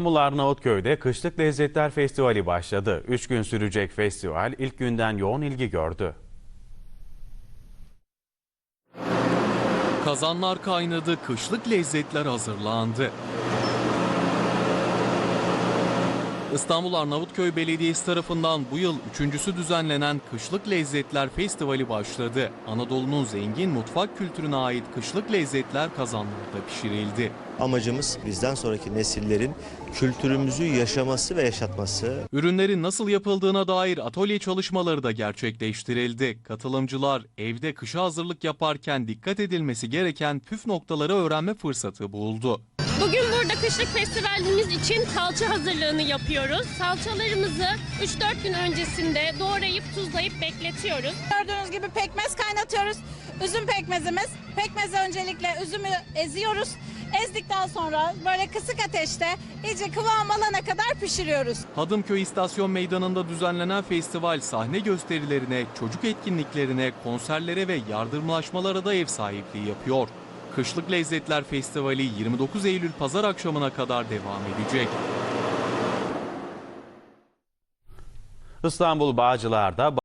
İstanbul Arnavutköy'de Kışlık Lezzetler Festivali başladı. Üç gün sürecek festival ilk günden yoğun ilgi gördü. Kazanlar kaynadı, kışlık lezzetler hazırlandı. İstanbul Arnavutköy Belediyesi tarafından bu yıl üçüncüsü düzenlenen Kışlık Lezzetler Festivali başladı. Anadolu'nun zengin mutfak kültürüne ait kışlık lezzetler kazanlarda pişirildi. Amacımız bizden sonraki nesillerin kültürümüzü yaşaması ve yaşatması. Ürünlerin nasıl yapıldığına dair atölye çalışmaları da gerçekleştirildi. Katılımcılar evde kışa hazırlık yaparken dikkat edilmesi gereken püf noktaları öğrenme fırsatı buldu. Bugün burada kışlık festivalimiz için salça hazırlığını yapıyoruz. Salçalarımızı 3-4 gün öncesinde doğrayıp tuzlayıp bekletiyoruz. Gördüğünüz gibi pekmez kaynatıyoruz. Üzüm pekmezimiz. Pekmezi öncelikle üzümü eziyoruz. Ezdikten sonra böyle kısık ateşte iyice kıvam alana kadar pişiriyoruz. Hadımköy İstasyon Meydanı'nda düzenlenen festival sahne gösterilerine, çocuk etkinliklerine, konserlere ve yardımlaşmalara da ev sahipliği yapıyor. Kışlık Lezzetler Festivali 29 Eylül pazar akşamına kadar devam edecek. İstanbul Bağcılar'da